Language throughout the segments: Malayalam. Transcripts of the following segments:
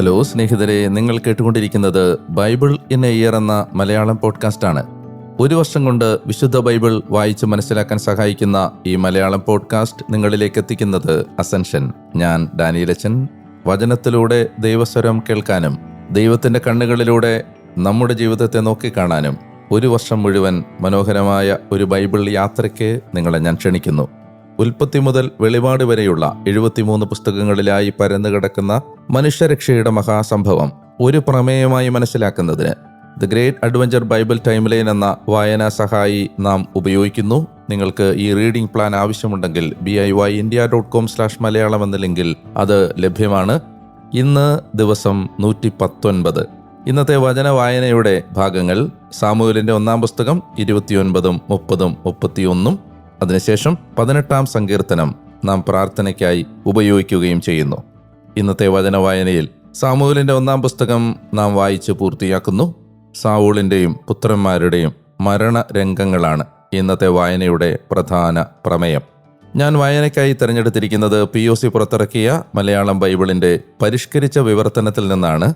ഹലോ സ്നേഹിതരെ നിങ്ങൾ കേട്ടുകൊണ്ടിരിക്കുന്നത് ബൈബിൾ ഇൻ എ ഇയർ എന്ന മലയാളം പോഡ്കാസ്റ്റ് ആണ് ഒരു വർഷം കൊണ്ട് വിശുദ്ധ ബൈബിൾ വായിച്ച് മനസ്സിലാക്കാൻ സഹായിക്കുന്ന ഈ മലയാളം പോഡ്കാസ്റ്റ് നിങ്ങളിലേക്ക് എത്തിക്കുന്നത് അസെൻഷൻ. ഞാൻ ഡാനിയലച്ചൻ. വചനത്തിലൂടെ ദൈവസ്വരം കേൾക്കാനും ദൈവത്തിന്റെ കണ്ണുകളിലൂടെ നമ്മുടെ ജീവിതത്തെ നോക്കിക്കാണാനും ഒരു വർഷം മുഴുവൻ മനോഹരമായ ഒരു ബൈബിൾ യാത്രയ്ക്ക് നിങ്ങളെ ഞാൻ ക്ഷണിക്കുന്നു. ഉൽപ്പത്തി മുതൽ വെളിപാട് വരെയുള്ള എഴുപത്തിമൂന്ന് പുസ്തകങ്ങളിലായി പരന്നുകിടക്കുന്ന മനുഷ്യരക്ഷയുടെ മഹാസംഭവം ഒരു പ്രമേയമായി മനസ്സിലാക്കുന്നതിന് the great adventure Bible timeline എന്ന വായനാ സഹായി നാം ഉപയോഗിക്കുന്നു. നിങ്ങൾക്ക് ഈ റീഡിംഗ് പ്ലാൻ ആവശ്യമുണ്ടെങ്കിൽ B I Y India dot com slash Malayalam എന്ന ലിങ്കിൽ അത് ലഭ്യമാണ്. ഇന്ന് ദിവസം നൂറ്റി പത്തൊൻപത് ഇന്നത്തെ വചന വായനയുടെ ഭാഗങ്ങൾ സാമൂഹലിന്റെ ഒന്നാം പുസ്തകം ഇരുപത്തിയൊൻപതും മുപ്പതും മുപ്പത്തിയൊന്നും അതിനുശേഷം പതിനെട്ടാം സങ്കീർത്തനം നാം പ്രാർത്ഥനയ്ക്കായി ഉപയോഗിക്കുകയും ചെയ്യുന്നു. ഇന്നത്തെ വചന വായനയിൽ സാമൂഹലിന്റെ ഒന്നാം പുസ്തകം നാം വായിച്ച് പൂർത്തിയാക്കുന്നു. സാവൂളിന്റെയും പുത്രന്മാരുടെയും മരണരംഗങ്ങളാണ് ഇന്നത്തെ വായനയുടെ പ്രധാന പ്രമേയം. ഞാൻ വായനയ്ക്കായി തിരഞ്ഞെടുത്തിരിക്കുന്നത് പി ഒ സി പുറത്തിറക്കിയ മലയാളം ബൈബിളിന്റെ പരിഷ്കരിച്ച വിവർത്തനത്തിൽ നിന്നാണ്.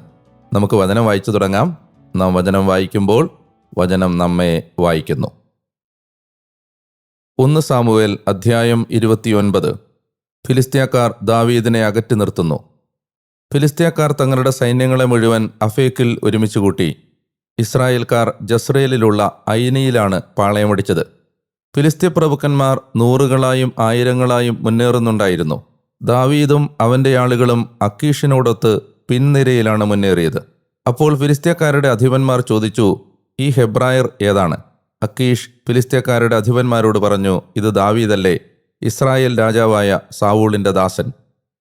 നമുക്ക് വചനം വായിച്ചു തുടങ്ങാം. നാം വചനം വായിക്കുമ്പോൾ വചനം നമ്മെ വായിക്കുന്നു. ഒന്ന് സാമുവേൽ അധ്യായം ഇരുപത്തിയൊൻപത്. ഫിലിസ്തീയക്കാർ ദാവീദിനെ അകറ്റി നിർത്തുന്നു. ഫിലിസ്തീയക്കാർ തങ്ങളുടെ സൈന്യങ്ങളെ മുഴുവൻ അഫേക്കിൽ ഒരുമിച്ച് കൂട്ടി. ഇസ്രായേൽക്കാർ ജസ്രയേലിലുള്ള ഐനിയിലാണ് പാളയമടിച്ചത്. ഫിലിസ്തീയ പ്രഭുക്കന്മാർ നൂറുകളായും ആയിരങ്ങളായും മുന്നേറുന്നുണ്ടായിരുന്നു. ദാവീദും അവന്റെ ആളുകളും അക്കീഷിനോടൊത്ത് പിൻനിരയിലാണ് മുന്നേറിയത്. അപ്പോൾ ഫിലിസ്തീയക്കാരുടെ അധിപന്മാർ ചോദിച്ചു ഈ ഹെബ്രായർ ഏതാണ്? അക്കീഷ് ഫിലിസ്തീയക്കാരുടെ അധിപന്മാരോട് പറഞ്ഞു ഇത് ദാവീദല്ലേ ഇസ്രായേൽ രാജാവായ സാവൂളിന്റെ ദാസൻ.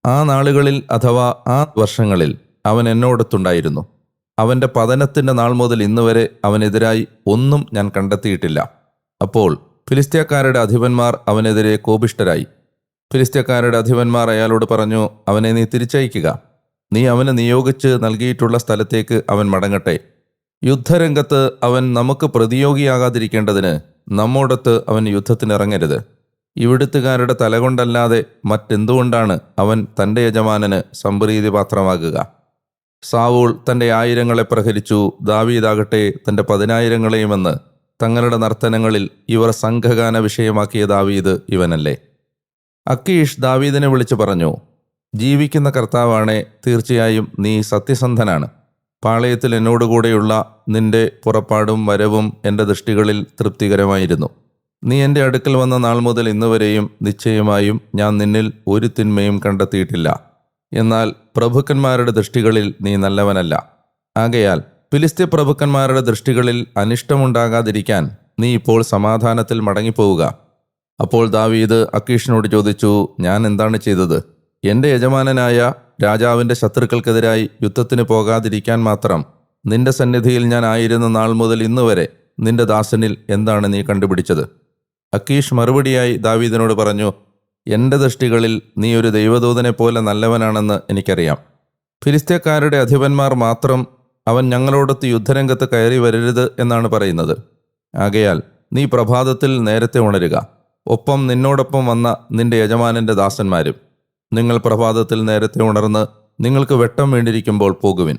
ആ നാളുകളിൽ അഥവാ ആ വർഷങ്ങളിൽ അവൻ എന്നോടത്തുണ്ടായിരുന്നു. അവന്റെ പതനത്തിന്റെ നാൾ മുതൽ ഇന്നുവരെ അവനെതിരായി ഒന്നും ഞാൻ കണ്ടെത്തിയിട്ടില്ല. അപ്പോൾ ഫിലിസ്തീയക്കാരുടെ അധിപന്മാർ അവനെതിരെ കോപിഷ്ടരായി ഫിലിസ്തീയക്കാരുടെ അധിപന്മാർ അയാളോട് പറഞ്ഞു അവനെ നീ തിരിച്ചയക്കുക. നീ അവനെ നിയോഗിച്ച് നൽകിയിട്ടുള്ള സ്ഥലത്തേക്ക് അവൻ മടങ്ങട്ടെ. യുദ്ധരംഗത്ത് അവൻ നമുക്ക് പ്രതിയോഗിയാകാതിരിക്കേണ്ടതിന് നമ്മോടൊത്ത് അവൻ യുദ്ധത്തിനിറങ്ങരുത്. ഇവിടുത്തുകാരുടെ തലകൊണ്ടല്ലാതെ മറ്റെന്തുകൊണ്ടാണ് അവൻ തന്റെ യജമാനന് സംപ്രീതി പാത്രമാകുക? സാവൂൾ തന്റെ ആയിരങ്ങളെ പ്രഹരിച്ചു ദാവീദാകട്ടെ തന്റെ പതിനായിരങ്ങളെയുമെന്ന് തങ്ങളുടെ നർത്തനങ്ങളിൽ ഇവർ സംഘഗാന വിഷയമാക്കിയ ദാവീദ് ഇവനല്ലേ. അക്കീഷ് ദാവീദിനെ വിളിച്ചു പറഞ്ഞു ജീവിക്കുന്ന കർത്താവാണേ തീർച്ചയായും നീ സത്യസന്ധനാണ്. പാളയത്തിൽ എന്നോട് കൂടെയുള്ള നിന്റെ പുറപ്പാടും വരവും എന്റെ ദൃഷ്ടികളിൽ തൃപ്തികരമായിരുന്നു. നീ എന്റെ അടുക്കൽ വന്ന നാൾ മുതൽ ഇന്നുവരെയും നിശ്ചയമായും ഞാൻ നിന്നിൽ ഒരു തിന്മയും കണ്ടെത്തിയിട്ടില്ല. എന്നാൽ പ്രഭുക്കന്മാരുടെ ദൃഷ്ടികളിൽ നീ നല്ലവനല്ല. ആകയാൽ ഫിലിസ്ത്യ പ്രഭുക്കന്മാരുടെ ദൃഷ്ടികളിൽ അനിഷ്ടമുണ്ടാകാതിരിക്കാൻ നീ ഇപ്പോൾ സമാധാനത്തിൽ മടങ്ങിപ്പോവുക. അപ്പോൾ ദാവീദ് അക്കീഷിനോട് ചോദിച്ചു ഞാൻ എന്താണ് ചെയ്തത്? എന്റെ യജമാനനായ രാജാവിന്റെ ശത്രുക്കൾക്കെതിരായി യുദ്ധത്തിന് പോകാതിരിക്കാൻ മാത്രം നിന്റെ സന്നിധിയിൽ ഞാൻ ആയിരുന്ന നാൾ മുതൽ ഇന്നുവരെ നിന്റെ ദാസനിൽ എന്താണ് നീ കണ്ടുപിടിച്ചത്? അക്കീഷ് മറുപടിയായി ദാവീദിനോട് പറഞ്ഞു എന്റെ ദൃഷ്ടികളിൽ നീ ഒരു ദൈവദൂതനെ പോലെ നല്ലവനാണെന്ന് എനിക്കറിയാം. ഫിലിസ്തീയക്കാരുടെ അധിപന്മാർ മാത്രം അവൻ ഞങ്ങളോടൊത്ത് യുദ്ധരംഗത്ത് കയറി വരരുത് എന്നാണ് പറയുന്നത്. ആകയാൽ നീ പ്രഭാതത്തിൽ നേരത്തെ ഉണരുക. ഒപ്പം നിന്നോടൊപ്പം വന്ന നിന്റെ യജമാനന്റെ ദാസന്മാരും നിങ്ങൾ പ്രഭാതത്തിൽ നേരത്തെ ഉണർന്ന് നിങ്ങൾക്ക് വെട്ടം വേണ്ടിയിരിക്കുമ്പോൾ പോകുവിൻ.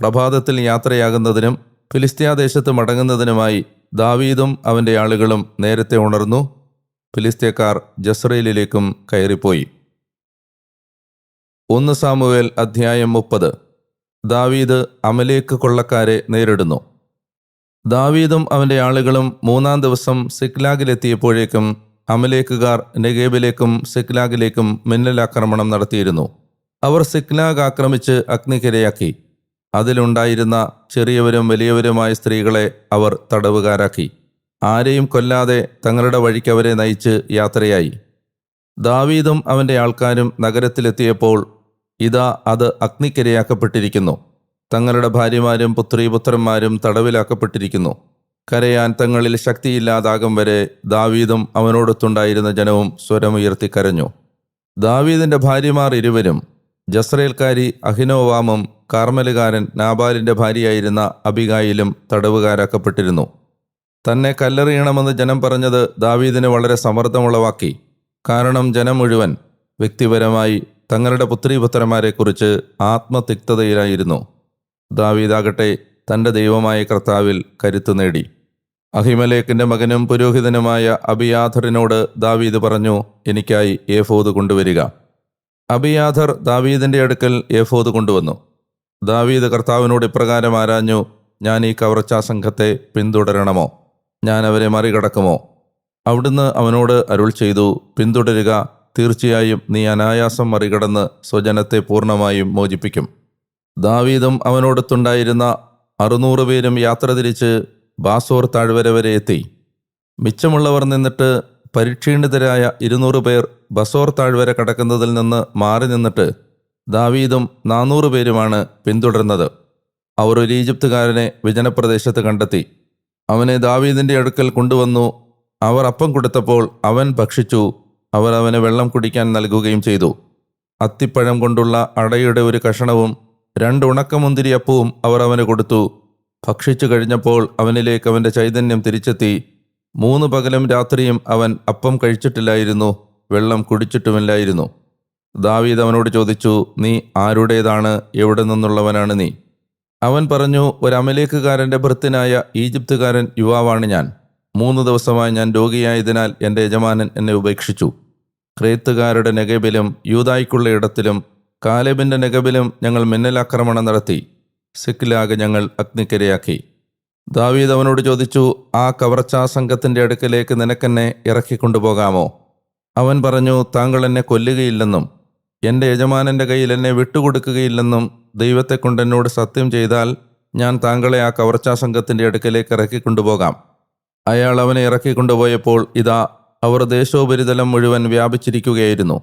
പ്രഭാതത്തിൽ യാത്രയാകുന്നതിനും ഫിലിസ്ത്യാദേശത്ത് മടങ്ങുന്നതിനുമായി ദാവീദും അവന്റെ ആളുകളും നേരത്തെ ഉണർന്നു. ഫിലിസ്ത്യക്കാർ ജസ്രയിലേക്കും കയറിപ്പോയി. ഒന്ന് സാമുവേൽ അധ്യായം മുപ്പത്. ദാവീദ് അമലേക്ക് കൊള്ളക്കാരെ നേരിടുന്നു. ദാവീദും അവന്റെ ആളുകളും മൂന്നാം ദിവസം സിക്ലാഗിലെത്തിയപ്പോഴേക്കും അമലേക്കുകാർ നെഗേബിലേക്കും സിക്ലാഗിലേക്കും മിന്നലാക്രമണം നടത്തിയിരുന്നു. അവർ സിക്ലാഗ് ആക്രമിച്ച് അഗ്നിക്കിരയാക്കി. അതിലുണ്ടായിരുന്ന ചെറിയവരും വലിയവരുമായ സ്ത്രീകളെ അവർ തടവുകാരാക്കി. ആരെയും കൊല്ലാതെ തങ്ങളുടെ വഴിക്ക് അവരെ നയിച്ച് യാത്രയായി. ദാവീദും അവന്റെ ആൾക്കാരും നഗരത്തിലെത്തിയപ്പോൾ ഇതാ അത് അഗ്നിക്കിരയാക്കപ്പെട്ടിരിക്കുന്നു. തങ്ങളുടെ ഭാര്യമാരും പുത്രീപുത്രന്മാരും തടവിലാക്കപ്പെട്ടിരിക്കുന്നു. കരയാൻ തങ്ങളിൽ ശക്തിയില്ലാതാകും വരെ ദാവീദും അവനോടൊത്തുണ്ടായിരുന്ന ജനവും സ്വരമുയർത്തി കരഞ്ഞു. ദാവീദിന്റെ ഭാര്യമാർ ഇരുവരും ജസ്രയേൽക്കാരി അഹിനോവാമും കാർമലുകാരൻ നാബാലിന്റെ ഭാര്യയായിരുന്ന അബിഗായിലും തടവുകാരാക്കപ്പെട്ടിരുന്നു. തന്നെ കല്ലെറിയണമെന്ന് ജനം പറഞ്ഞത് ദാവീദിന് വളരെ സമ്മർദ്ദമുളവാക്കി. കാരണം ജനം മുഴുവൻ വ്യക്തിപരമായി തങ്ങളുടെ പുത്രീപുത്രന്മാരെക്കുറിച്ച് ആത്മതിക്തതയിലായിരുന്നു. ദാവീദാകട്ടെ തന്റെ ദൈവമായ കർത്താവിൽ കരുത്തു നേടി. അഹിമലേക്കിന്റെ മകനും പുരോഹിതനുമായ അബിയാഥറിനോട് ദാവീദ് പറഞ്ഞു എനിക്കായി ഏഫോദ് കൊണ്ടുവരിക. അബിയാഥർ ദാവീദിന്റെ അടുക്കൽ ഏഫോദ് കൊണ്ടുവന്നു. ദാവീദ് കർത്താവിനോട് ഇപ്രകാരം ആരാഞ്ഞു ഞാൻ ഈ കവർച്ചാ സംഘത്തെ പിന്തുടരണമോ? ഞാൻ അവരെ മറികടക്കുമോ? അവിടുന്ന് അവനോട് അരുൾ ചെയ്തു പിന്തുടരുക തീർച്ചയായും നീ അനായാസം മറികടന്ന് സ്വജനത്തെ പൂർണമായും മോചിപ്പിക്കും. ദാവീദും അവനോടൊത്തുണ്ടായിരുന്ന അറുന്നൂറ് പേരും യാത്ര തിരിച്ച് ബാസോർ താഴ്വര വരെ എത്തി. മിച്ചമുള്ളവർ നിന്നിട്ട് പരിക്ഷീണിതരായ ഇരുന്നൂറ് പേർ ബസോർ താഴ്വര കടക്കുന്നതിൽ നിന്ന് മാറി നിന്നിട്ട് ദാവീദും നാനൂറ് പേരുമാണ് പിന്തുടർന്നത്. അവർ ഒരു ഈജിപ്തുകാരനെ വിജനപ്രദേശത്ത് കണ്ടെത്തി. അവനെ ദാവീദിന്റെ അടുക്കൽ കൊണ്ടുവന്നു. അവർ അപ്പം കൊടുത്തപ്പോൾ അവൻ ഭക്ഷിച്ചു. അവർ അവന് വെള്ളം കുടിക്കാൻ നൽകുകയും ചെയ്തു. അത്തിപ്പഴം കൊണ്ടുള്ള അടയുടെ ഒരു കഷണവും രണ്ട് ഉണക്കമുന്തിരിയപ്പവും അവർ അവന് കൊടുത്തു. ഭക്ഷിച്ചു കഴിഞ്ഞപ്പോൾ അവനിലേക്ക് അവന്റെ ചൈതന്യം തിരിച്ചെത്തി. മൂന്ന് പകലും രാത്രിയും അവൻ അപ്പം കഴിച്ചിട്ടില്ലായിരുന്നു വെള്ളം കുടിച്ചിട്ടുമില്ലായിരുന്നു. ദാവീദ് അവനോട് ചോദിച്ചു നീ ആരുടേതാണ്? എവിടെ നിന്നുള്ളവനാണ് നീ? അവൻ പറഞ്ഞു ഒരു അമലേക്കുകാരന്റെ ഭൃത്യനായ ഈജിപ്തുകാരൻ യുവാവാണ് ഞാൻ. മൂന്ന് ദിവസമായി ഞാൻ രോഗിയായതിനാൽ എന്റെ യജമാനൻ എന്നെ ഉപേക്ഷിച്ചു. ക്രേത്തുകാരുടെ നെഗബിലും യൂതായ്ക്കുള്ള ഇടത്തിലും കാലേബിന്റെ നെഗബിലും ഞങ്ങൾ മിന്നലാക്രമണം നടത്തി. സിക്കിലാകെ ഞങ്ങൾ അഗ്നിക്കരയാക്കി. ദാവീദ് അവനോട് ചോദിച്ചു ആ കവർച്ചാ സംഘത്തിന്റെ അടുക്കലേക്ക് നിനക്കെന്നെ ഇറക്കിക്കൊണ്ടുപോകാമോ? അവൻ പറഞ്ഞു താങ്കൾ എന്നെ കൊല്ലുകയില്ലെന്നും എന്റെ യജമാനന്റെ കയ്യിൽ എന്നെ വിട്ടുകൊടുക്കുകയില്ലെന്നും ദൈവത്തെക്കൊണ്ട് എന്നോട് സത്യം ചെയ്താൽ ഞാൻ താങ്കളെ ആ കവർച്ചാ സംഘത്തിന്റെ അടുക്കലേക്ക് ഇറക്കിക്കൊണ്ടുപോകാം. അയാൾ അവനെ ഇറക്കിക്കൊണ്ടുപോയപ്പോൾ ഇതാ അവർ ദേശോപരിതലം മുഴുവൻ വ്യാപിച്ചിരിക്കുകയായിരുന്നു.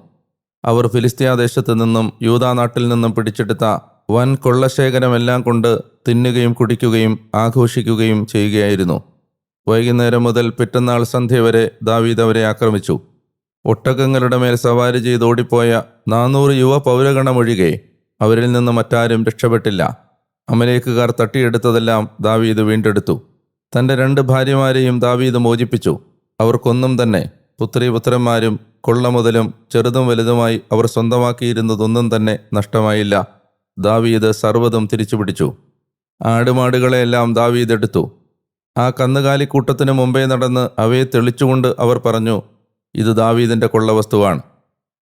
അവർ ഫിലിസ്തീയ ദേശത്ത് നിന്നും യൂതാ നാട്ടിൽ നിന്നും പിടിച്ചെടുത്ത വൻ കൊള്ളശേഖരമെല്ലാം കൊണ്ട് തിന്നുകയും കുടിക്കുകയും ആഘോഷിക്കുകയും ചെയ്യുകയായിരുന്നു. വൈകുന്നേരം മുതൽ പിറ്റന്നാൾ സന്ധ്യ വരെ ദാവീദ് അവരെ ആക്രമിച്ചു. ഒട്ടകങ്ങളുടെ മേൽ സവാരി ചെയ്ത് ഓടിപ്പോയ നാനൂറ് യുവ പൗരഗണമൊഴികെ അവരിൽ നിന്ന് മറ്റാരും രക്ഷപ്പെട്ടില്ല. അമലേക്കുകാർ തട്ടിയെടുത്തതെല്ലാം ദാവീദ് വീണ്ടെടുത്തു. തന്റെ രണ്ട് ഭാര്യമാരെയും ദാവീദ് മോചിപ്പിച്ചു. അവർക്കൊന്നും തന്നെ പുത്രീപുത്രന്മാരും കൊള്ള മുതലും ചെറുതും വലുതുമായി അവർ സ്വന്തമാക്കിയിരുന്നതൊന്നും തന്നെ നഷ്ടമായില്ല. ദാവീദ് സർവതും തിരിച്ചുപിടിച്ചു ആടുമാടുകളെയെല്ലാം ദാവീദ് എടുത്തു. ആ കന്നുകാലിക്കൂട്ടത്തിന് മുമ്പേ നടന്ന് അവയെ തെളിച്ചുകൊണ്ട് അവർ പറഞ്ഞു ഇത് ദാവീദിന്റെ കൊള്ളവസ്തുവാണ്.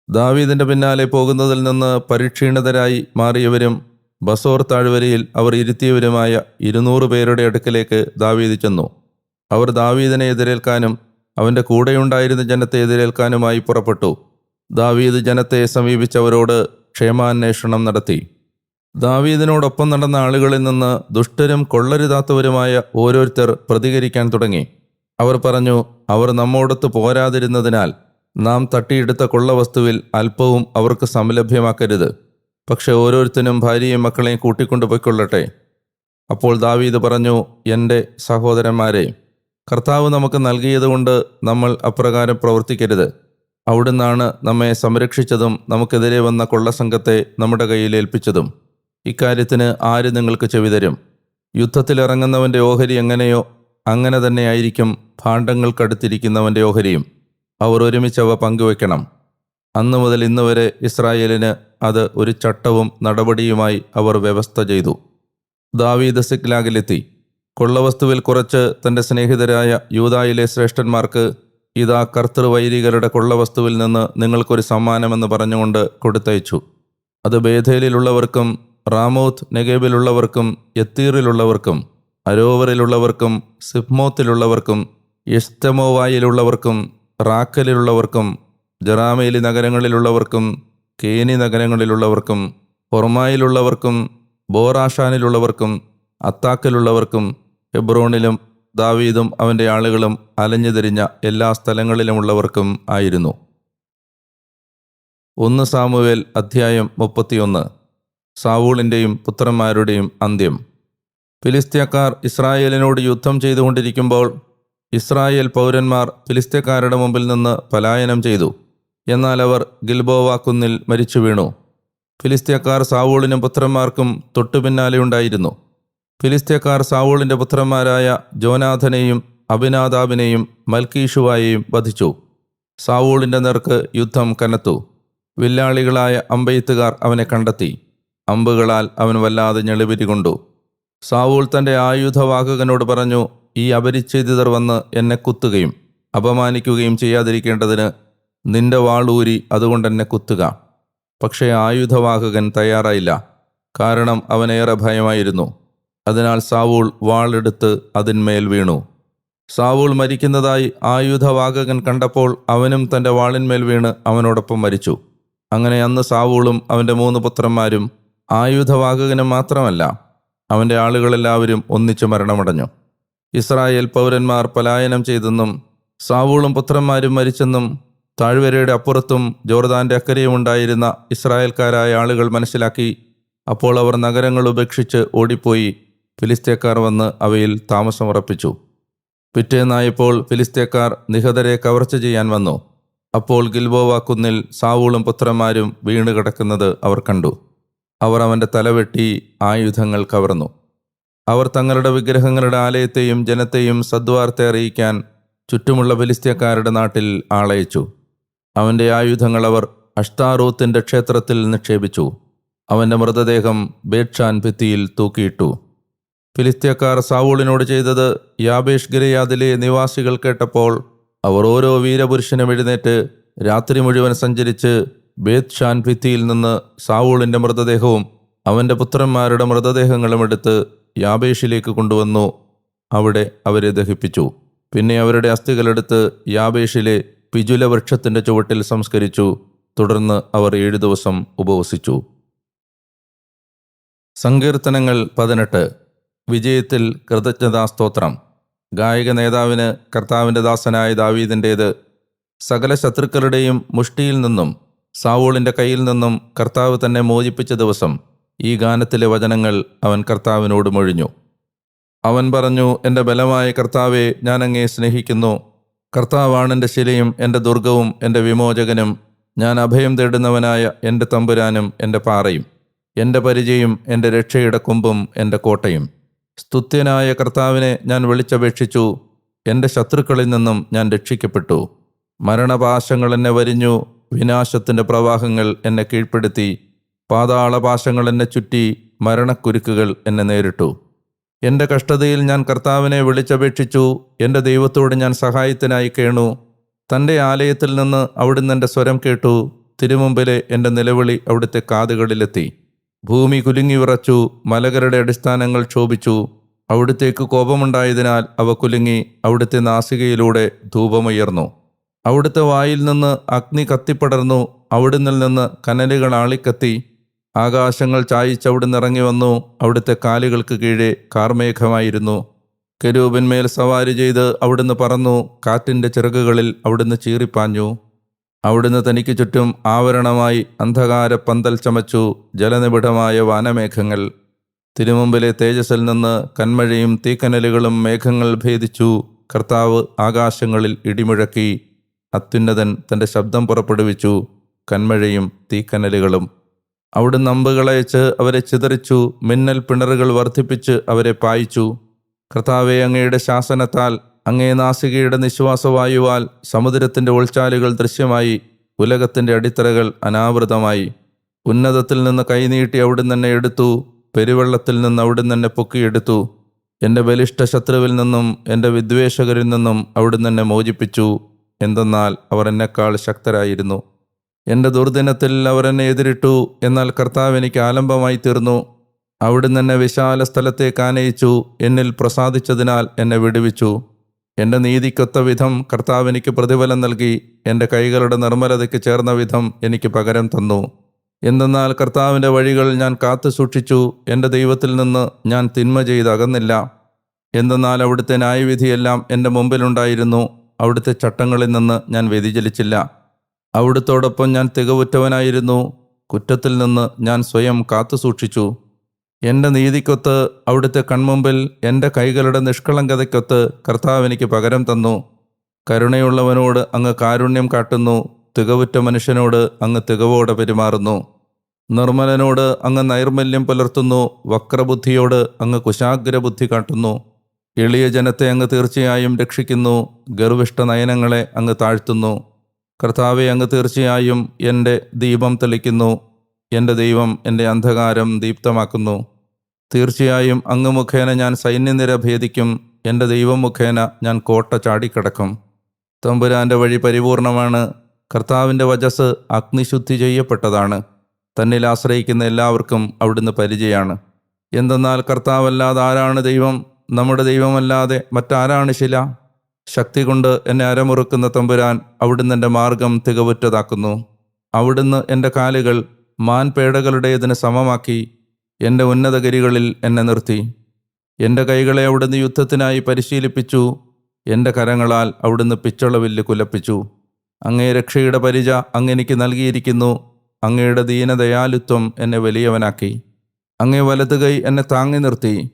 ദാവീദിന്റെ പിന്നാലെ പോകുന്നതിൽ നിന്ന് പരിക്ഷീണിതരായി മാറിയവരും ബസോർ താഴ്വരയിൽ അവർ ഇരുത്തിയവരുമായ ഇരുന്നൂറ് പേരുടെ അടുക്കലേക്ക് ദാവീദ് ചെന്നു. അവർ ദാവീദിനെ എതിരേൽക്കാനും അവന്റെ കൂടെയുണ്ടായിരുന്ന ജനത്തെ എതിരേൽക്കാനുമായി പുറപ്പെട്ടു. ദാവീദ് ജനത്തെ സമീപിച്ചവരോട് ക്ഷേമാന്വേഷണം നടത്തി. ദാവീദിനോടൊപ്പം നടന്ന ആളുകളിൽ നിന്ന് ദുഷ്ടരും കൊള്ളരുതാത്തവരുമായ ഓരോരുത്തർ പ്രതികരിക്കാൻ തുടങ്ങി. അവർ പറഞ്ഞു അവർ നമ്മോടൊത്ത് പോരാതിരുന്നതിനാൽ നാം തട്ടിയെടുത്ത കൊള്ളവസ്തുവിൽ അല്പവും അവർക്ക് സംലഭ്യമാക്കരുത് പക്ഷെ ഓരോരുത്തരും ഭാര്യയും മക്കളെയും കൂട്ടിക്കൊണ്ടു പോയിക്കൊള്ളട്ടെ. അപ്പോൾ ദാവീദ് പറഞ്ഞു എന്റെ സഹോദരന്മാരെ കർത്താവ് നമുക്ക് നൽകിയതുകൊണ്ട് നമ്മൾ അപ്രകാരം പ്രവർത്തിക്കരുത്. അവിടുന്നാണ് നമ്മെ സംരക്ഷിച്ചതും നമുക്കെതിരെ വന്ന കൊള്ളസംഘത്തെ നമ്മുടെ കയ്യിൽ ഏൽപ്പിച്ചതും. ഇക്കാര്യത്തിന് ആര് നിങ്ങൾക്ക് ചെവിതരും യുദ്ധത്തിലിറങ്ങുന്നവന്റെ ഓഹരി എങ്ങനെയോ അങ്ങനെ തന്നെയായിരിക്കും ഭാണ്ഡങ്ങൾക്കടുത്തിരിക്കുന്നവന്റെ ഓഹരിയും. അവർ ഒരുമിച്ചവ പങ്കുവെക്കണം. അന്നു മുതൽ ഇന്ന് വരെ ഇസ്രായേലിന് അത് ഒരു ചട്ടവും നടപടിയുമായി അവർ വ്യവസ്ഥ ചെയ്തു. ദാവീദ് സിക്ലാഗിലെത്തി കൊള്ളവസ്തുവിൽ കുറച്ച് തന്റെ സ്നേഹിതരായ യൂതായിലെ ശ്രേഷ്ഠന്മാർക്ക് ഇതാ കർത്തൃവൈരികരുടെ കൊള്ളവസ്തുവിൽ നിന്ന് നിങ്ങൾക്കൊരു സമ്മാനമെന്ന് പറഞ്ഞുകൊണ്ട് കൊടുത്തയച്ചു. അത് ബേഥേലിലുള്ളവർക്കും റാമോത്ത് നെഗേബിലുള്ളവർക്കും യത്തീറിലുള്ളവർക്കും അരോവറിലുള്ളവർക്കും സിഫ്മോത്തിലുള്ളവർക്കും ഇഷ്ടമോവായിലുള്ളവർക്കും റാക്കലിലുള്ളവർക്കും ജറാമേലി നഗരങ്ങളിലുള്ളവർക്കും കേനി നഗരങ്ങളിലുള്ളവർക്കും ഹൊർമായിലുള്ളവർക്കും ബോറാഷാനിലുള്ളവർക്കും അത്താക്കലുള്ളവർക്കും ഹെബ്രോണിലും ദാവീദും അവന്റെ ആളുകളും അലഞ്ഞുതിരിഞ്ഞ എല്ലാ സ്ഥലങ്ങളിലുമുള്ളവർക്കും ആയിരുന്നു. ഒന്ന് സാമുവേൽ അധ്യായം മുപ്പത്തിയൊന്ന്. സാവൂളിന്റെയും പുത്രന്മാരുടെയും അന്ത്യം. ഫിലിസ്ത്യക്കാർ ഇസ്രായേലിനോട് യുദ്ധം ചെയ്തുകൊണ്ടിരിക്കുമ്പോൾ ഇസ്രായേൽ പൗരന്മാർ ഫിലിസ്ത്യക്കാരുടെ മുമ്പിൽ നിന്ന് പലായനം ചെയ്തു. എന്നാൽ അവർ ഗിൽബോവ കുന്നിൽ മരിച്ചു വീണു. ഫിലിസ്ത്യക്കാർ സാവൂളിനും പുത്രന്മാർക്കും തൊട്ടുപിന്നാലെ ഉണ്ടായിരുന്നു. ഫിലിസ്ത്യക്കാർ സാവൂളിന്റെ പുത്രന്മാരായ ജോനാഥനെയും അഭിനാദാബിനെയും മൽക്കീഷുവായെയും വധിച്ചു. സാവൂളിന്റെ നേർക്ക് യുദ്ധം കനത്തു. വില്ലാളികളായ അമ്പെയ്ത്തുകാർ അവനെ കണ്ടെത്തി. അമ്പുകളാൽ അവൻ വല്ലാതെ ഞെളിപിരി കൊണ്ടു. സാവൂൾ തന്റെ ആയുധവാഹകനോട് പറഞ്ഞു ഈ അപരിച്ഛേദിതർ വന്ന് എന്നെ കുത്തുകയും അപമാനിക്കുകയും ചെയ്യാതിരിക്കേണ്ടതിന് നിന്റെ വാളൂരി അതുകൊണ്ട് എന്നെ കുത്തുക. പക്ഷേ ആയുധവാഹകൻ തയ്യാറായില്ല. കാരണം അവനേറെ ഭയമായിരുന്നു. അതിനാൽ സാവൂൾ വാളെടുത്ത് അതിന്മേൽ വീണു. സാവൂൾ മരിക്കുന്നതായി ആയുധവാഹകൻ കണ്ടപ്പോൾ അവനും തന്റെ വാളിന്മേൽ വീണ് അവനോടൊപ്പം മരിച്ചു. അങ്ങനെ അന്ന് സാവൂളും അവന്റെ മൂന്ന് പുത്രന്മാരും ആയുധവാഹകനും മാത്രമല്ല അവന്റെ ആളുകളെല്ലാവരും ഒന്നിച്ചു മരണമടഞ്ഞു. ഇസ്രായേൽ പൗരന്മാർ പലായനം ചെയ്തെന്നും സാവൂളും പുത്രന്മാരും മരിച്ചെന്നും താഴ്വരയുടെ അപ്പുറത്തും ജോർദാന്റെ അക്കരയും ഉണ്ടായിരുന്ന ഇസ്രായേൽക്കാരായ ആളുകൾ മനസ്സിലാക്കി അപ്പോൾ അവർ നഗരങ്ങൾ ഉപേക്ഷിച്ച് ഓടിപ്പോയി ഫിലിസ്തീയക്കാർ വന്ന് അവയിൽ താമസമുറപ്പിച്ചു. പിറ്റേന്നായപ്പോൾ ഫിലിസ്തീയക്കാർ നിഹതരെ കവർച്ച ചെയ്യാൻ വന്നു. അപ്പോൾ ഗിൽബോവ കുന്നിൽ സാവൂളും പുത്രന്മാരും വീണ് കിടക്കുന്നത് അവർ കണ്ടു. അവർ അവന്റെ തലവെട്ടി ആയുധങ്ങൾ കവർന്നു. അവർ തങ്ങളുടെ വിഗ്രഹങ്ങളുടെ ആലയത്തെയും ജനത്തെയും സദ്വാർത്തെ അറിയിക്കാൻ ചുറ്റുമുള്ള ഫിലിസ്തീയക്കാരുടെ നാട്ടിൽ ആളയച്ചു. അവന്റെ ആയുധങ്ങൾ അവർ അഷ്ടാറൂത്തിന്റെ ക്ഷേത്രത്തിൽ നിക്ഷേപിച്ചു. അവന്റെ മൃതദേഹം ബേക്ഷാൻ ഭിത്തിയിൽ തൂക്കിയിട്ടു. ഫിലിസ്ത്യക്കാർ സാവൂളിനോട് ചെയ്തത് യാബേഷ് ഗിരയാദിലെ നിവാസികൾ കേട്ടപ്പോൾ അവർ ഓരോ വീരപുരുഷനും എഴുന്നേറ്റ് രാത്രി മുഴുവൻ സഞ്ചരിച്ച് ബേത് ഷാൻ ഭിത്തിയിൽ നിന്ന് സാവൂളിന്റെ മൃതദേഹവും അവന്റെ പുത്രന്മാരുടെ മൃതദേഹങ്ങളും എടുത്ത് യാബേഷിലേക്ക് കൊണ്ടുവന്നു. അവിടെ അവരെ ദഹിപ്പിച്ചു. പിന്നെ അവരുടെ അസ്ഥികളെടുത്ത് യാബേഷിലെ പിജുല വൃക്ഷത്തിന്റെ ചുവട്ടിൽ സംസ്കരിച്ചു. തുടർന്ന് അവർ ഏഴു ദിവസം ഉപവസിച്ചു. സങ്കീർത്തനങ്ങൾ പതിനെട്ട്. വിജയത്തിൽ കൃതജ്ഞതാസ്തോത്രം. ഗായക നേതാവിന് കർത്താവിന്റെ ദാസനായ ദാവീദിന്റേത് സകല ശത്രുക്കളുടെയും മുഷ്ടിയിൽ നിന്നും സാവൂളിന്റെ കയ്യിൽ നിന്നും കർത്താവ് തന്നെ മോചിപ്പിച്ച ദിവസം ഈ ഗാനത്തിലെ വചനങ്ങൾ അവൻ കർത്താവിനോട് മൊഴിഞ്ഞു. അവൻ പറഞ്ഞു എന്റെ ബലമായ കർത്താവെ ഞാൻ അങ്ങേ സ്നേഹിക്കുന്നു. കർത്താവാണ് എന്റെ ശിലയും എന്റെ ദുർഗവും എന്റെ വിമോചകനും. ഞാൻ അഭയം തേടുന്നവനായ എന്റെ തമ്പുരാനും എന്റെ പാറയും. എന്റെ പരിചയം എന്റെ രക്ഷയുടെ കൊമ്പും എന്റെ കോട്ടയും. സ്തുത്യനായ കർത്താവിനെ ഞാൻ വിളിച്ചപേക്ഷിച്ചു. എന്റെ ശത്രുക്കളിൽ നിന്നും ഞാൻ രക്ഷിക്കപ്പെട്ടു. മരണപാശങ്ങൾ എന്നെ വരിഞ്ഞു. വിനാശത്തിന്റെ പ്രവാഹങ്ങൾ എന്നെ കീഴ്പ്പെടുത്തി പാതാളപാശങ്ങൾ എന്നെ ചുറ്റി മരണക്കുരുക്കുകൾ എന്നെ നേരിട്ടു. എന്റെ കഷ്ടതയിൽ ഞാൻ കർത്താവിനെ വിളിച്ചപേക്ഷിച്ചു എന്റെ ദൈവത്തോട് ഞാൻ സഹായത്തിനായി കേണു. തന്റെ ആലയത്തിൽ നിന്ന് അവിടുന്ന് എന്റെ സ്വരം കേട്ടു തിരുമുമ്പിലെ എന്റെ നിലവിളി അവിടുത്തെ കാതുകളിലെത്തി. ഭൂമി കുലുങ്ങി വിറച്ചു മലകരുടെ അടിസ്ഥാനങ്ങൾ ക്ഷോഭിച്ചു. അവിടുത്തേക്ക് കോപമുണ്ടായതിനാൽ അവ കുലുങ്ങി അവിടുത്തെ നാസികയിലൂടെ ധൂപമുയർന്നു. അവിടുത്തെ വായിൽ നിന്ന് അഗ്നി കത്തിപ്പടർന്നു. അവിടുന്ന് നിന്ന് കനലുകൾ ആളിക്കത്തി. ആകാശങ്ങൾ ചായിച്ചവിടുന്ന് ഇറങ്ങി വന്നു. അവിടുത്തെ കാലുകൾക്ക് കീഴെ കാർമേഘമായിരുന്നു. കരൂപിന്മേൽ സവാരി ചെയ്ത് അവിടുന്ന് പറന്നു. കാറ്റിന്റെ ചിറകുകളിൽ അവിടുന്ന് ചീറിപ്പാഞ്ഞു. അവിടുന്ന് തനിക്ക് ചുറ്റും ആവരണമായി അന്ധകാര പന്തൽ ചമച്ചു. ജലനിബിഡമായ വാനമേഘങ്ങൾ. തിരുമുമ്പിലെ തേജസ്സിൽ നിന്ന് കന്മഴയും തീക്കനലുകളും മേഘങ്ങൾ ഭേദിച്ചു. കർത്താവ് ആകാശങ്ങളിൽ ഇടിമുഴക്കി. അത്യുന്നതൻ തന്റെ ശബ്ദം പുറപ്പെടുവിച്ചു കന്മഴയും തീക്കനലുകളും. അവിടുന്ന് അമ്പുകളയച്ച് അവരെ ചിതറിച്ചു മിന്നൽ പിണറുകൾ വർദ്ധിപ്പിച്ച് അവരെ പായിച്ചു. കർത്താവെ അങ്ങയുടെ ശാസനത്താൽ അങ്ങേ നാസികയുടെ നിശ്വാസവായുവാൽ സമുദ്രത്തിന്റെ ഉൾച്ചാലുകൾ ദൃശ്യമായി ഉലകത്തിന്റെ അടിത്തറകൾ അനാവൃതമായി. ഉന്നതത്തിൽ നിന്ന് കൈനീട്ടി അവിടുന്ന് എന്നെ എടുത്തു പെരുവെള്ളത്തിൽ നിന്ന് അവിടുന്ന് എന്നെ പൊക്കിയെടുത്തു എന്റെ ബലിഷ്ഠ ശത്രുവിൽ നിന്നും എന്റെ വിദ്വേഷകരിൽ നിന്നും അവിടുന്ന് എന്നെ മോചിപ്പിച്ചു. എന്തെന്നാൽ അവർ എന്നെക്കാൾ ശക്തരായിരുന്നു. എന്റെ ദുർദിനത്തിൽ അവർ എന്നെ എതിരിട്ടു എന്നാൽ കർത്താവ് എനിക്ക് ആലംബമായി തീർന്നു. അവിടുന്ന് എന്നെ വിശാല സ്ഥലത്തേക്ക് ആനയിച്ചു എന്നിൽ പ്രസാദിച്ചതിനാൽ എന്നെ വിടുവിച്ചു. എന്റെ നീതിക്കൊത്ത വിധം കർത്താവ് എനിക്ക് പ്രതിഫലം നൽകി എന്റെ കൈകളുടെ നിർമ്മലതയ്ക്ക് ചേർന്ന വിധം എനിക്ക് പകരം തന്നു. എന്തെന്നാൽ കർത്താവിന്റെ വഴികൾ ഞാൻ കാത്തു സൂക്ഷിച്ചു എന്റെ ദൈവത്തിൽ നിന്ന് ഞാൻ തിന്മ ചെയ്തകന്നില്ല എന്തെന്നാൽ അവിടുത്തെ ന്യായവിധിയെല്ലാം എന്റെ മുമ്പിലുണ്ടായിരുന്നു. അവിടുത്തെ ചട്ടങ്ങളിൽ നിന്ന് ഞാൻ വ്യതിചലിച്ചില്ല. അവിടുത്തോടൊപ്പം ഞാൻ തികവുറ്റവനായിരുന്നു. കുറ്റത്തിൽ നിന്ന് ഞാൻ സ്വയം കാത്തു സൂക്ഷിച്ചു. എന്റെ നീതിക്കൊത്ത് അവിടുത്തെ കൺമുമ്പിൽ എന്റെ കൈകളുടെ നിഷ്കളങ്കതയ്ക്കൊത്ത് കർത്താവ് എനിക്ക് പകരം തന്നു. കരുണയുള്ളവനോട് അങ്ങ് കാരുണ്യം കാട്ടുന്നു. തികവുറ്റ മനുഷ്യനോട് അങ്ങ് തികവോടെ പെരുമാറുന്നു. നിർമ്മലനോട് അങ്ങ് നൈർമല്യം പുലർത്തുന്നു. വക്രബുദ്ധിയോട് അങ്ങ് കുശാഗ്രബുദ്ധി കാട്ടുന്നു. എളിയ ജനത്തെ അങ്ങ് തീർച്ചയായും രക്ഷിക്കുന്നു ഗർവിഷ്ഠ നയനങ്ങളെ അങ്ങ് താഴ്ത്തുന്നു. കർത്താവെ അങ്ങ് തീർച്ചയായും എന്റെ ദീപം തെളിക്കുന്നു എന്റെ ദൈവം എന്റെ അന്ധകാരം ദീപ്തമാക്കുന്നു. തീർച്ചയായും അങ്ങ് മുഖേന ഞാൻ സൈന്യനിര ഭേദിക്കും എന്റെ ദൈവം മുഖേന ഞാൻ കോട്ട ചാടിക്കിടക്കും. തമ്പുരാന്റെ വഴി പരിപൂർണമാണ് കർത്താവിന്റെ വജസ് അഗ്നിശുദ്ധി ചെയ്യപ്പെട്ടതാണ്. തന്നിൽ ആശ്രയിക്കുന്ന എല്ലാവർക്കും അവിടുന്ന് പരിചയമാണ് എന്തെന്നാൽ കർത്താവല്ലാതെ ആരാണ് ദൈവം? നമ്മുടെ ദൈവമല്ലാതെ മറ്റാരാണ് ശില? ശക്തി കൊണ്ട് എന്നെ അരമുറുക്കുന്ന തമ്പുരാൻ അവിടുന്ന് എന്റെ മാർഗം തികവുറ്റതാക്കുന്നു. അവിടുന്ന് എന്റെ കാലുകൾ മാൻപേടകളുടേതിന് സമമാക്കി എന്റെ ഉന്നതഗിരികളിൽ എന്നെ നിർത്തി. എന്റെ കൈകളെ അവിടുന്ന് യുദ്ധത്തിനായി പരിശീലിപ്പിച്ചു. എന്റെ കരങ്ങളാൽ അവിടുന്ന് പിച്ചളവില്ല് കുലപ്പിച്ചു. അങ്ങേ രക്ഷയുടെ പരിച അങ്ങെനിക്ക് നൽകിയിരിക്കുന്നു. അങ്ങയുടെ ദീനദയാലുത്വം എന്നെ വലിയവനാക്കി. അങ്ങേ വലതു കൈ എന്നെ താങ്ങി നിർത്തി.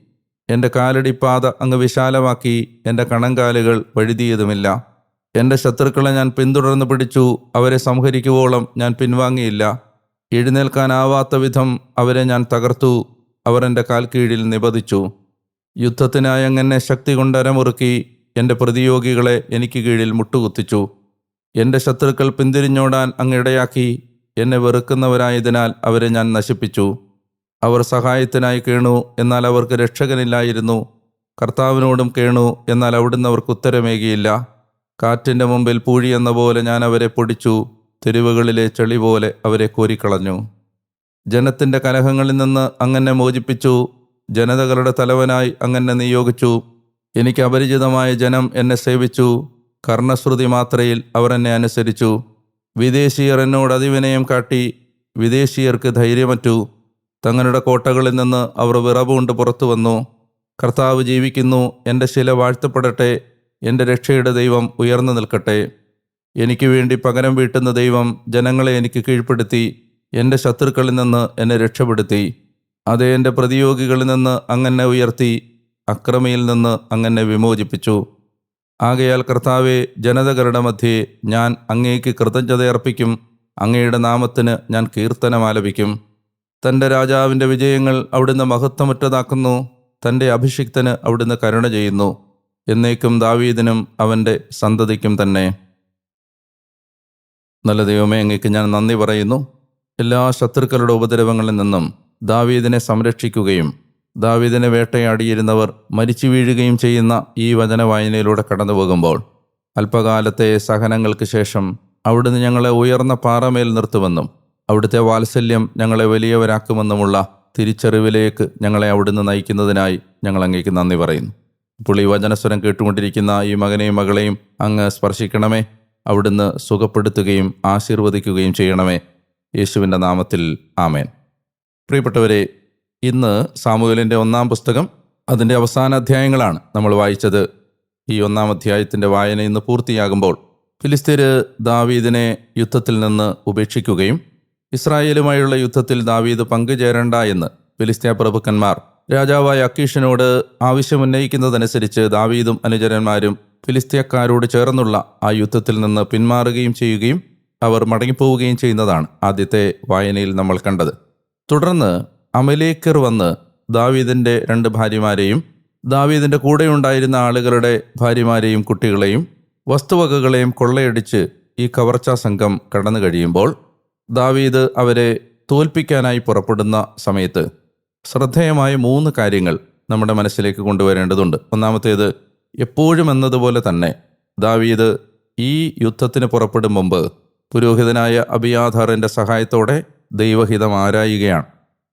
എന്റെ കാലടിപ്പാത അങ്ങ് വിശാലമാക്കി എന്റെ കണങ്കാലുകൾ വഴുതിയതുമില്ല. എന്റെ ശത്രുക്കളെ ഞാൻ പിന്തുടർന്ന് പിടിച്ചു അവരെ സംഹരിക്കുവോളം ഞാൻ പിൻവാങ്ങിയില്ല. എഴുന്നേൽക്കാനാവാത്ത വിധം അവരെ ഞാൻ തകർത്തു അവർ എന്റെ കാൽക്കീഴിൽ കീഴിൽ നിപതിച്ചു. യുദ്ധത്തിനായി അങ്ങനെ ശക്തി കൊണ്ടരമുറുക്കി എന്റെ പ്രതിയോഗികളെ എനിക്ക് കീഴിൽ മുട്ടുകുത്തിച്ചു. എന്റെ ശത്രുക്കൾ പിന്തിരിഞ്ഞോടാൻ അങ്ങിടയാക്കി എന്നെ വെറുക്കുന്നവരായതിനാൽ അവരെ ഞാൻ നശിപ്പിച്ചു. അവർ സഹായത്തിനായി കേണു എന്നാൽ അവർക്ക് രക്ഷകനില്ലായിരുന്നു. കർത്താവിനോടും കേണു എന്നാൽ അവിടുന്ന് അവർക്ക് ഉത്തരമേകിയില്ല. കാറ്റിന്റെ മുമ്പിൽ പൂഴി എന്ന പോലെ ഞാൻ അവരെ പൊടിച്ചു തെരുവുകളിലെ ചെളി പോലെ അവരെ കോരിക്കളഞ്ഞു. ജനത്തിന്റെ കലഹങ്ങളിൽ നിന്ന് അങ്ങനെ മോചിപ്പിച്ചു ജനതകളുടെ തലവനായി അങ്ങനെ നിയോഗിച്ചു. എനിക്ക് അപരിചിതമായ ജനം എന്നെ സേവിച്ചു കർണശ്രുതി മാത്രയിൽ അവർ എന്നെ അനുസരിച്ചു. വിദേശീയർ എന്നോട് അതിവിനയം കാട്ടി വിദേശീയർക്ക് ധൈര്യമറ്റു. തങ്ങളുടെ കോട്ടകളിൽ നിന്ന് അവർ വിറവുകൊണ്ട് പുറത്തു വന്നു. കർത്താവ് ജീവിക്കുന്നു എന്റെ ശില വാഴ്ത്തപ്പെടട്ടെ എന്റെ രക്ഷയുടെ ദൈവം ഉയർന്നു നിൽക്കട്ടെ. എനിക്ക് വേണ്ടി പകരം വീട്ടുന്ന ദൈവം ജനങ്ങളെ എനിക്ക് കീഴ്പ്പെടുത്തി എന്റെ ശത്രുക്കളിൽ നിന്ന് എന്നെ രക്ഷപ്പെടുത്തി. അത് എന്റെ പ്രതിയോഗികളിൽ നിന്ന് അങ്ങനെ ഉയർത്തി അക്രമിയിൽ നിന്ന് അങ്ങനെ വിമോചിപ്പിച്ചു. ആകയാൽ കർത്താവെ ജനതകളുടെ മധ്യേ ഞാൻ അങ്ങേക്ക് കൃതജ്ഞതയർപ്പിക്കും അങ്ങയുടെ നാമത്തിന് ഞാൻ കീർത്തനം ആലപിക്കും. തന്റെ രാജാവിന്റെ വിജയങ്ങൾ അവിടുന്ന് മഹത്വമറ്റതാക്കുന്നു തന്റെ അഭിഷിക്തന് അവിടുന്ന് കരുണ ചെയ്യുന്നു. എന്നേക്കും ദാവീദിനും അവന്റെ സന്തതിക്കും തന്നെ. നല്ല ദൈവമേ അങ്ങേക്ക് ഞാൻ നന്ദി പറയുന്നു. എല്ലാ ശത്രുക്കളുടെ ഉപദ്രവങ്ങളിൽ നിന്നും ദാവീദിനെ സംരക്ഷിക്കുകയും ദാവീദിനെ വേട്ടയാടിയിരുന്നവർ മരിച്ചു വീഴുകയും ചെയ്യുന്ന ഈ വചന വായനയിലൂടെ കടന്നു പോകുമ്പോൾ അല്പകാലത്തെ സഹനങ്ങൾക്ക് ശേഷം അവിടുന്ന് ഞങ്ങളെ ഉയർന്ന പാറമേൽ നിർത്തുമെന്നും അവിടുത്തെ വാത്സല്യം ഞങ്ങളെ വലിയവരാക്കുമെന്നുമുള്ള തിരിച്ചറിവിലേക്ക് ഞങ്ങളെ അവിടുന്ന് നയിക്കുന്നതിനായി ഞങ്ങൾ അങ്ങേക്ക് നന്ദി പറയുന്നു. ഇപ്പോൾ ഈ വചനസ്വരം കേട്ടുകൊണ്ടിരിക്കുന്ന ഈ മകനെയും മകളെയും അങ്ങ് സ്പർശിക്കണമേ. അവിടുന്ന് സുഖപ്പെടുത്തുകയും ആശീർവദിക്കുകയും ചെയ്യണമേ. യേശുവിന്റെ നാമത്തിൽ ആമേൻ. പ്രിയപ്പെട്ടവരെ ഇന്ന് സാമൂഹലിന്റെ ഒന്നാം പുസ്തകം അതിന്റെ അവസാന അധ്യായങ്ങളാണ് നമ്മൾ വായിച്ചത്. ഈ ഒന്നാം അധ്യായത്തിന്റെ വായന ഇന്ന് പൂർത്തിയാകുമ്പോൾ ഫിലിസ്തീര് ദാവീദിനെ യുദ്ധത്തിൽ നിന്ന് ഉപേക്ഷിക്കുകയും ഇസ്രായേലുമായുള്ള യുദ്ധത്തിൽ ദാവീദ് പങ്കുചേരണ്ട എന്ന് ഫിലിസ്തീൻ പ്രഭുക്കന്മാർ. രാജാവായ അക്കീഷിനോട് ആവശ്യമുന്നയിക്കുന്നതനുസരിച്ച് ദാവീദും അനുചരന്മാരും ഫിലിസ്തീയക്കാരോട് ചേർന്നുള്ള ആ യുദ്ധത്തിൽ നിന്ന് പിന്മാറുകയും ചെയ്യുകയും അവർ മടങ്ങിപ്പോവുകയും ചെയ്യുന്നതാണ് ആദ്യത്തെ വായനയിൽ നമ്മൾ കണ്ടത്. തുടർന്ന് അമലേക്കർ വന്ന് ദാവീദിന്റെ രണ്ട് ഭാര്യമാരെയും ദാവീദിന്റെ കൂടെയുണ്ടായിരുന്ന ആളുകളുടെ ഭാര്യമാരെയും കുട്ടികളെയും വസ്തുവകകളെയും കൊള്ളയടിച്ച് ഈ കവർച്ചാ സംഘം കടന്നു കഴിയുമ്പോൾ ദാവീദ് അവരെ തോൽപ്പിക്കാനായി പുറപ്പെടുന്ന സമയത്ത് ശ്രദ്ധേയമായ മൂന്ന് കാര്യങ്ങൾ നമ്മുടെ മനസ്സിലേക്ക് കൊണ്ടുവരേണ്ടതുണ്ട്. ഒന്നാമത്തേത് എപ്പോഴും എന്നതുപോലെ തന്നെ ദാവീദ് ഈ യുദ്ധത്തിന് പുറപ്പെടും മുമ്പ് പുരോഹിതനായ അബിയാധാറിന്റെ സഹായത്തോടെ ദൈവഹിതം ആരായുകയാണ്.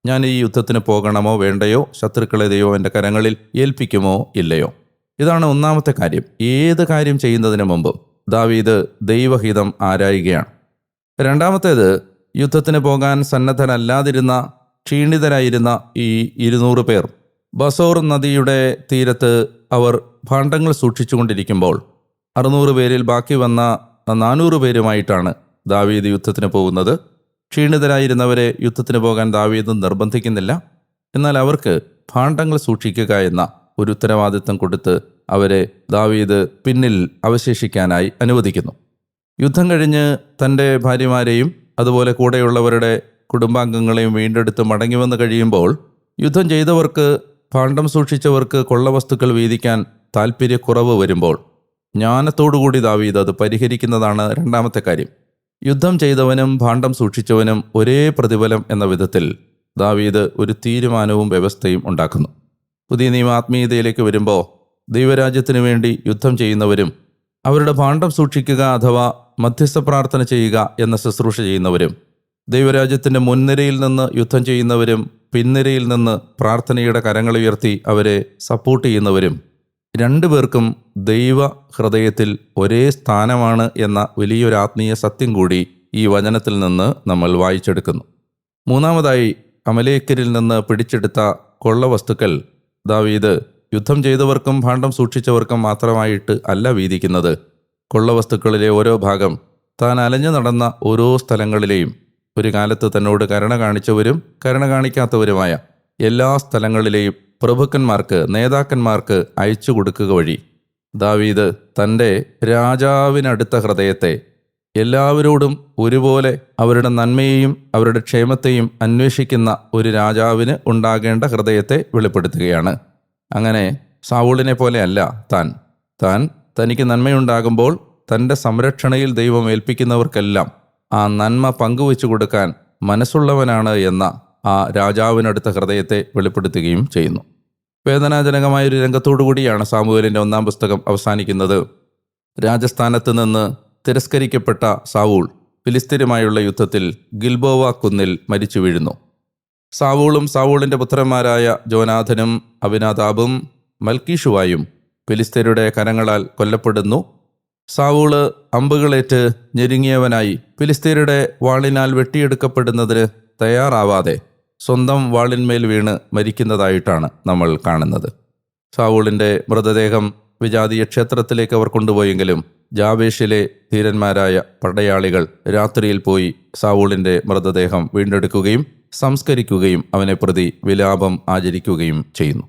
ഞാൻ ഈ യുദ്ധത്തിന് പോകണമോ വേണ്ടയോ? ശത്രുക്കളെ ദൈവം എന്റെ കരങ്ങളിൽ ഏൽപ്പിക്കുമോ ഇല്ലയോ? ഇതാണ് ഒന്നാമത്തെ കാര്യം. ഏത് കാര്യം ചെയ്യുന്നതിന് മുമ്പും ദാവീദ് ദൈവഹിതം ആരായുകയാണ്? രണ്ടാമത്തേത് യുദ്ധത്തിന് പോകാൻ സന്നദ്ധരല്ലാതിരുന്ന ക്ഷീണിതരായിരുന്ന ഈ ഇരുന്നൂറ് പേർ. ബസോർ നദിയുടെ തീരത്ത് അവർ ഭാണ്ഡങ്ങൾ സൂക്ഷിച്ചുകൊണ്ടിരിക്കുമ്പോൾ അറുന്നൂറ് പേരിൽ ബാക്കി വന്ന നാനൂറ് പേരുമായിട്ടാണ് ദാവീദ് യുദ്ധത്തിന് പോകുന്നത്. ക്ഷീണിതരായിരുന്നവരെ യുദ്ധത്തിന് പോകാൻ ദാവീദ് നിർബന്ധിക്കുന്നില്ല. എന്നാൽ അവർക്ക് ഭാണ്ഡങ്ങൾ സൂക്ഷിക്കുക എന്ന ഒരു ഉത്തരവാദിത്തം കൊടുത്ത് അവരെ ദാവീദ് പിന്നിൽ അവശേഷിക്കാനായി അനുവദിക്കുന്നു. യുദ്ധം കഴിഞ്ഞ് തന്റെ ഭാര്യമാരെയും അതുപോലെ കൂടെയുള്ളവരുടെ കുടുംബാംഗങ്ങളെയും വീണ്ടെടുത്ത് മടങ്ങി വന്ന് കഴിയുമ്പോൾ യുദ്ധം ചെയ്തവർക്ക് ഭാണ്ഡം സൂക്ഷിച്ചവർക്ക് കൊള്ളവസ്തുക്കൾ വീതിക്കാൻ താല്പര്യക്കുറവ് വരുമ്പോൾ ജ്ഞാനത്തോടുകൂടി ദാവീദ് അത് പരിഹരിക്കുന്നതാണ് രണ്ടാമത്തെ കാര്യം. യുദ്ധം ചെയ്തവനും ഭാണ്ഡം സൂക്ഷിച്ചവനും ഒരേ പ്രതിഫലം എന്ന വിധത്തിൽ ദാവീദ് ഒരു തീരുമാനവും വ്യവസ്ഥയും ഉണ്ടാക്കുന്നു. പുതിയ നിയമ ആത്മീയതയിലേക്ക് വരുമ്പോൾ ദൈവരാജ്യത്തിനു വേണ്ടി യുദ്ധം ചെയ്യുന്നവരും അവരുടെ ഭാണ്ഡം സൂക്ഷിക്കുക അഥവാ മധ്യസ്ഥ പ്രാർത്ഥന ചെയ്യുക എന്ന ശുശ്രൂഷ ചെയ്യുന്നവരും ദൈവരാജ്യത്തിന്റെ മുൻനിരയിൽ നിന്ന് യുദ്ധം ചെയ്യുന്നവരും പിൻനിരയിൽ നിന്ന് പ്രാർത്ഥനയുടെ കരങ്ങൾ ഉയർത്തി അവരെ സപ്പോർട്ട് ചെയ്യുന്നവരും രണ്ടുപേർക്കും ദൈവ ഹൃദയത്തിൽ ഒരേ സ്ഥാനമാണ് എന്ന വലിയൊരു ആത്മീയ സത്യം കൂടി ഈ വചനത്തിൽ നിന്ന് നമ്മൾ വായിച്ചെടുക്കുന്നു. മൂന്നാമതായി അമലേക്കരിൽ നിന്ന് പിടിച്ചെടുത്ത കൊള്ളവസ്തുക്കൾ ദാവീദ് യുദ്ധം ചെയ്തവർക്കും ഭാണ്ഡം സൂക്ഷിച്ചവർക്കും മാത്രമായിട്ട് അല്ല വീതിക്കുന്നത്. കൊള്ളവസ്തുക്കളിലെ ഓരോ ഭാഗം താൻ അലഞ്ഞു നടന്ന ഓരോ സ്ഥലങ്ങളിലെയും ഒരു കാലത്ത് തന്നോട് കരുണ കാണിച്ചവരും കരുണ കാണിക്കാത്തവരുമായ എല്ലാ സ്ഥലങ്ങളിലെയും പ്രഭുക്കന്മാർക്ക് നേതാക്കന്മാർക്ക് അയച്ചു കൊടുക്കുക വഴി. ദാവീദ് തന്റെ രാജാവിനടുത്ത ഹൃദയത്തെ എല്ലാവരോടും ഒരുപോലെ അവരുടെ നന്മയെയും അവരുടെ ക്ഷേമത്തെയും അന്വേഷിക്കുന്ന ഒരു രാജാവിന് ഉണ്ടാകേണ്ട ഹൃദയത്തെ വെളിപ്പെടുത്തുകയാണ്. അങ്ങനെ സാവൂളിനെ പോലെയല്ല താൻ. താൻ തനിക്ക് നന്മയുണ്ടാകുമ്പോൾ തന്റെ സംരക്ഷണയിൽ ദൈവം ഏൽപ്പിക്കുന്നവർക്കെല്ലാം ആ നന്മ പങ്കുവെച്ചു കൊടുക്കാൻ മനസ്സുള്ളവനാണ് എന്ന ആ രാജാവിനടുത്ത ഹൃദയത്തെ വെളിപ്പെടുത്തുകയും ചെയ്യുന്നു. വേദനാജനകമായൊരു രംഗത്തോടു കൂടിയാണ് സാമുവേലിന്റെ ഒന്നാം പുസ്തകം അവസാനിക്കുന്നത്. രാജസ്ഥാനത്ത് നിന്ന് തിരസ്കരിക്കപ്പെട്ട സാവൂൾ ഫിലിസ്തീനുമായുള്ള യുദ്ധത്തിൽ ഗിൽബോവ കുന്നിൽ മരിച്ചു വീഴുന്നു. സാവൂളും സാവൂളിന്റെ പുത്രന്മാരായ ജോനാഥനും അഭിനാതാബും മൽക്കീഷുവായും ഫിലിസ്തീനയുടെ കരങ്ങളാൽ കൊല്ലപ്പെടുന്നു. സാവൂൾ അമ്പുകളേറ്റ് ഞെരുങ്ങിയവനായി ഫിലിസ്തീനയുടെ വാളിനാൽ വെട്ടിയെടുക്കപ്പെടുന്നതിന് തയ്യാറാവാതെ സ്വന്തം വാളിന്മേൽ വീണ് മരിക്കുന്നതായിട്ടാണ് നമ്മൾ കാണുന്നത്. സാവൂളിന്റെ മൃതദേഹം വിജാതീയ ക്ഷേത്രത്തിലേക്ക് അവർ കൊണ്ടുപോയെങ്കിലും ജാവേഷിലെ ധീരന്മാരായ പടയാളികൾ രാത്രിയിൽ പോയി സാവൂളിന്റെ മൃതദേഹം വീണ്ടെടുക്കുകയും സംസ്കരിക്കുകയും അവനെ പ്രതി വിലാപം ആചരിക്കുകയും ചെയ്യുന്നു.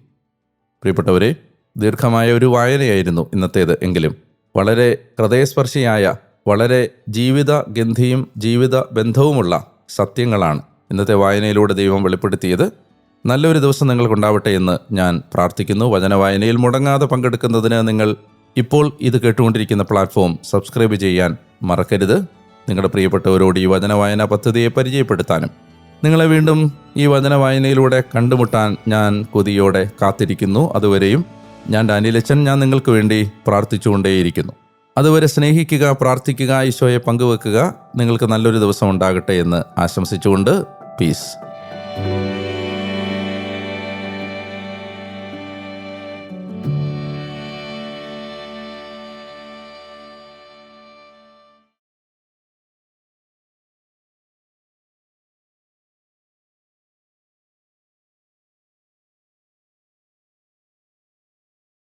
പ്രിയപ്പെട്ടവരെ ദീർഘമായ ഒരു വായനയായിരുന്നു ഇന്നത്തേത് എങ്കിലും. വളരെ ഹൃദയസ്പർശിയായ വളരെ ജീവിത ഗന്ധിയും ജീവിത ബന്ധവുമുള്ള സത്യങ്ങളാണ് ഇന്നത്തെ വായനയിലൂടെ ദൈവം വെളിപ്പെടുത്തിയത്. നല്ലൊരു ദിവസം നിങ്ങൾക്കുണ്ടാവട്ടെ എന്ന് ഞാൻ പ്രാർത്ഥിക്കുന്നു. വചന വായനയിൽ മുടങ്ങാതെ പങ്കെടുക്കുന്നതിന് നിങ്ങൾ ഇപ്പോൾ ഇത് കേട്ടുകൊണ്ടിരിക്കുന്ന പ്ലാറ്റ്ഫോം സബ്സ്ക്രൈബ് ചെയ്യാൻ മറക്കരുത്. നിങ്ങളുടെ പ്രിയപ്പെട്ടവരോട് ഈ വചന വായന പദ്ധതിയെ പരിചയപ്പെടുത്താനും. നിങ്ങളെ വീണ്ടും ഈ വചന വായനയിലൂടെ കണ്ടുമുട്ടാൻ ഞാൻ കൊതിയോടെ കാത്തിരിക്കുന്നു. അതുവരെയും ഞാൻ ഡാനിലച്ചൻ ഞാൻ നിങ്ങൾക്ക് വേണ്ടി പ്രാർത്ഥിച്ചുകൊണ്ടേയിരിക്കുന്നു. അതുവരെ സ്നേഹിക്കുക പ്രാർത്ഥിക്കുക ഈശോയെ പങ്കുവെക്കുക. നിങ്ങൾക്ക് നല്ലൊരു ദിവസം ഉണ്ടാകട്ടെ എന്ന് ആശംസിച്ചുകൊണ്ട് പീസ്